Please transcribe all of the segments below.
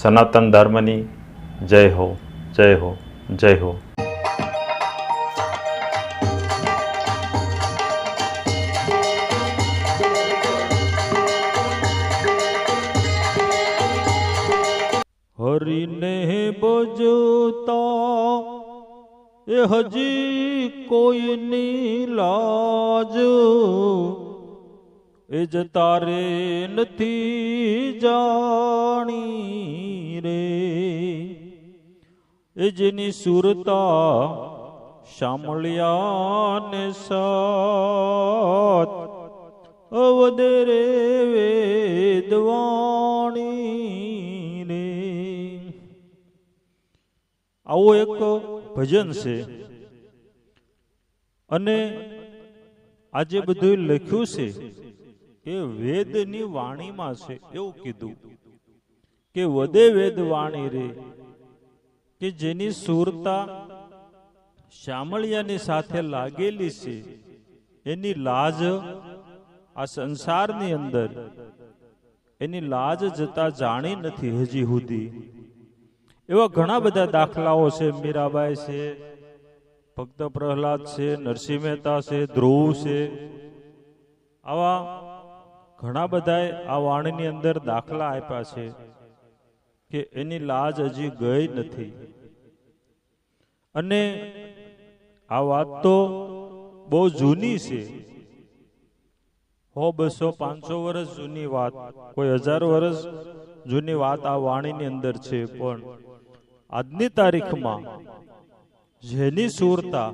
સનાતન ધર્મની જય હો જય હો જય હો હરિને બજતા એ હજી કોઈની લાજ એ જ તારે નથી જાણી રે, એ જેની સુરતા શામળિયાને સાથ અવદરે વેદવાણી રે. આવો એક ભજન છે. અને આજે બધું લખ્યું છે એ વેદની વાણીમાં છે, એવું કીધું. કે વદે વેદ વાણી રે, કે જેની સુરતા શામળિયાની સાથે લાગેલી છે, એની લાજ આ સંસારની અંદર, એની લાજ જતા જાણી નથી હજી સુધી. એવા ઘણા બધા દાખલાઓ છે, મીરાબાઈ છે, ભક્ત પ્રહલાદ છે, નરસિંહ મહેતા છે, ધ્રુવ છે. આવા ઘણા બધા આ વાણીની અંદર દાખલા આપ્યા છે. કે એની લાજ હજી ગઈ નથી. અને આ વાત તો બહુ જૂની છે. હો બસો પાંચસો વર્ષ જૂની વાત, કોઈ હજાર વર્ષ જૂની વાત આ વાણીની અંદર છે, પણ આજની તારીખમાં જેની સુરતા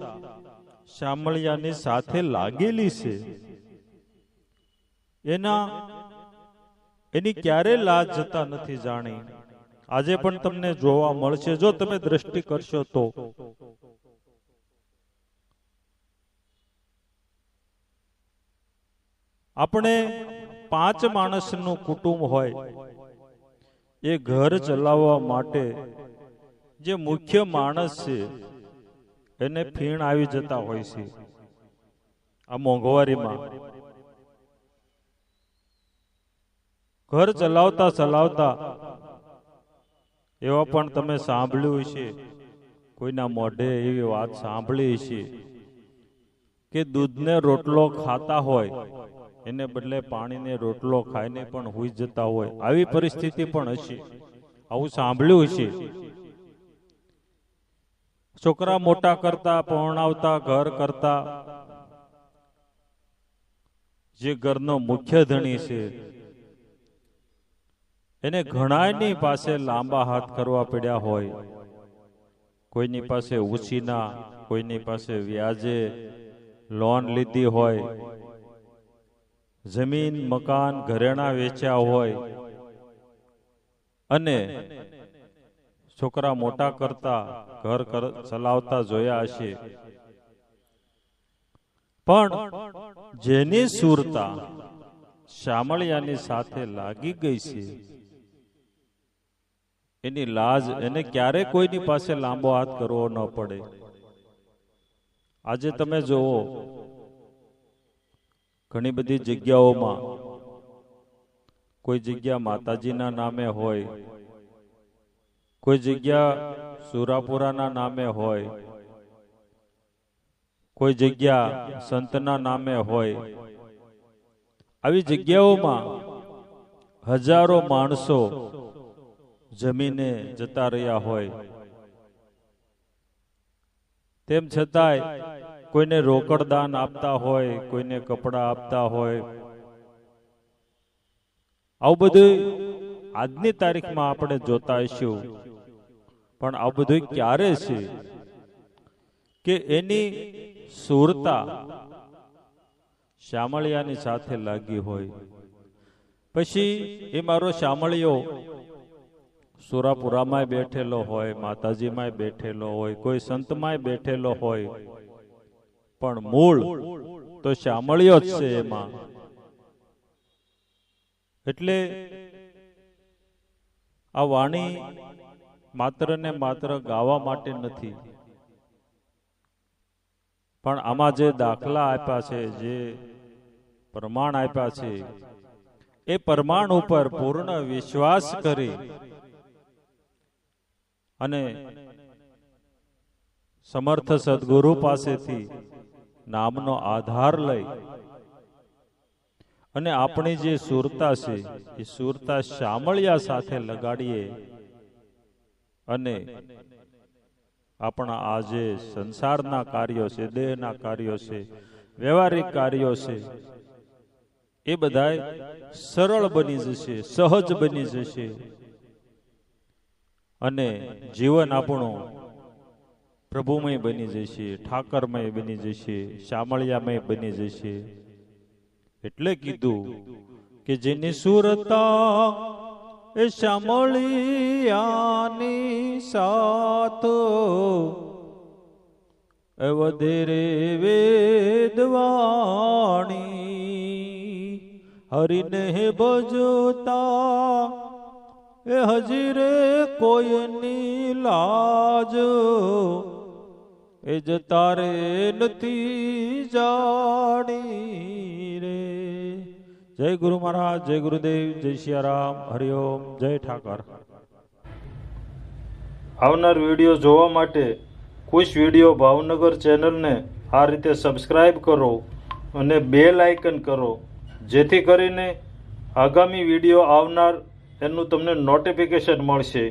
શામળિયાની સાથે લાગેલી છે, એના એની ક્યારે લાજ જતા નથી જાણી. આજે પણ તમને જોવા મળશે. જો તમે દ્રષ્ટિ કરશો તો. આપણે પાંચ માણસનું કુટુંબ હોય, એ ઘર ચલાવવા માટે જે મુખ્ય માણસ છે, એને ફીણ આવી જતા હોય છે, આ મોંઘવારીમાં. ઘર ચલાવતા ચલાવતા એવા પણ તમે સાંભળ્યું છે કોઈના મોઢે એવી વાત સાંભળી છે કે દૂધને રોટલો ખાતા હોય એને બદલે પાણીને રોટલો ખાઈને પણ હોઈ જતા હોય. આવી પરિસ્થિતિ પણ હશે. આવું સાંભળ્યું છે છોકરા મોટા કરતા પહોણાવતા ઘર કરતા જે ઘરનો મુખ્ય ધણી છે એને ઘણાની પાસે લાંબા હાથ કરવા પડ્યા હોય. કોઈની પાસે ઉછીના કોઈની પાસે વ્યાજે લોન લીધી હોય. જમીન મકાન ઘરેણા વેચ્યા હોય. અને છોકરા મોટા કરતા ઘર ચલાવતા જોયા હશે. પણ જેની સુરતા શામળિયાની સાથે લાગી ગઈ છે એની લાજ એને ક્યારે કોઈની પાસે લાંબો હાથ કરવો ન પડે. આજે તમે જોવો ઘણી બધી જગ્યાઓમાં કોઈ જગ્યા માતાજીના નામે હોય, કોઈ જગ્યા સુરાપુરાના નામે હોય, કોઈ જગ્યા સંતના નામે હોય. આવી જગ્યાઓમાં હજારો માણસો જમીને જતા રહ્યા હોય. તેમ છતાંય કોઈને રોકડ દાન આપતા હોય, કોઈને કપડા આપતા હોય. આવું બધું આજની તારીખમાં આપણે જોતા હશું પણ આ બધું ક્યારે છે? કે એની સુરતા શામળિયાની સાથે લાગી હોય. પછી એ મારો શામળિયો સુરાપુરામાં બેઠેલો હોય માતાજીમાં બેઠેલો હોય, કોઈ સંતમાં બેઠેલો હોય, પણ મૂળ તો શામળિયો જ છે એમાં. એટલે આ વાણી માત્ર ને માત્ર ગાવા માટે નથી. પણ આમાં જે દાખલા આપ્યા છે, જે પ્રમાણ આપ્યા છે, એ પ્રમાણ ઉપર પૂર્ણ વિશ્વાસ કરી અને સમર્થ સદગુરુ પાસેથી નામનો આધાર લઈ અને આપણી જે સુરતા છે, એ સુરતા શામળિયા સાથે લગાડીએ અને આપણા આ જે સંસારના કાર્યો છે, દેહના કાર્યો છે, વ્યવહારિક કાર્યો છે, એ બધાય સરળ બની જશે, સહજ બની જશે. અને જીવન આપણું પ્રભુમય બની જશે, ઠાકરમય બની જશે, શામળિયામય બની જશે. એટલે કીધું કે જેની સુરતા એ શામળિયાની સાથ વધેરે વેદવાણી. હરિને ભજતા એ હજી રે કોઈની લાજ. એ જતા રે નથી જાણી રે. જય ગુરુ મહારાજ, જય ગુરુદેવ, જય સિયારામ હરિઓમ જય ઠાકર. આવનાર વીડિયો જોવા માટે કુશ વીડિયો ભાવનગર ચેનલને આ રીતે સબસ્ક્રાઈબ કરો અને બેલ આઇકન કરો. જેથી કરીને આગામી વીડિયો આવનાર એનું તમને નોટિફિકેશન મળશે.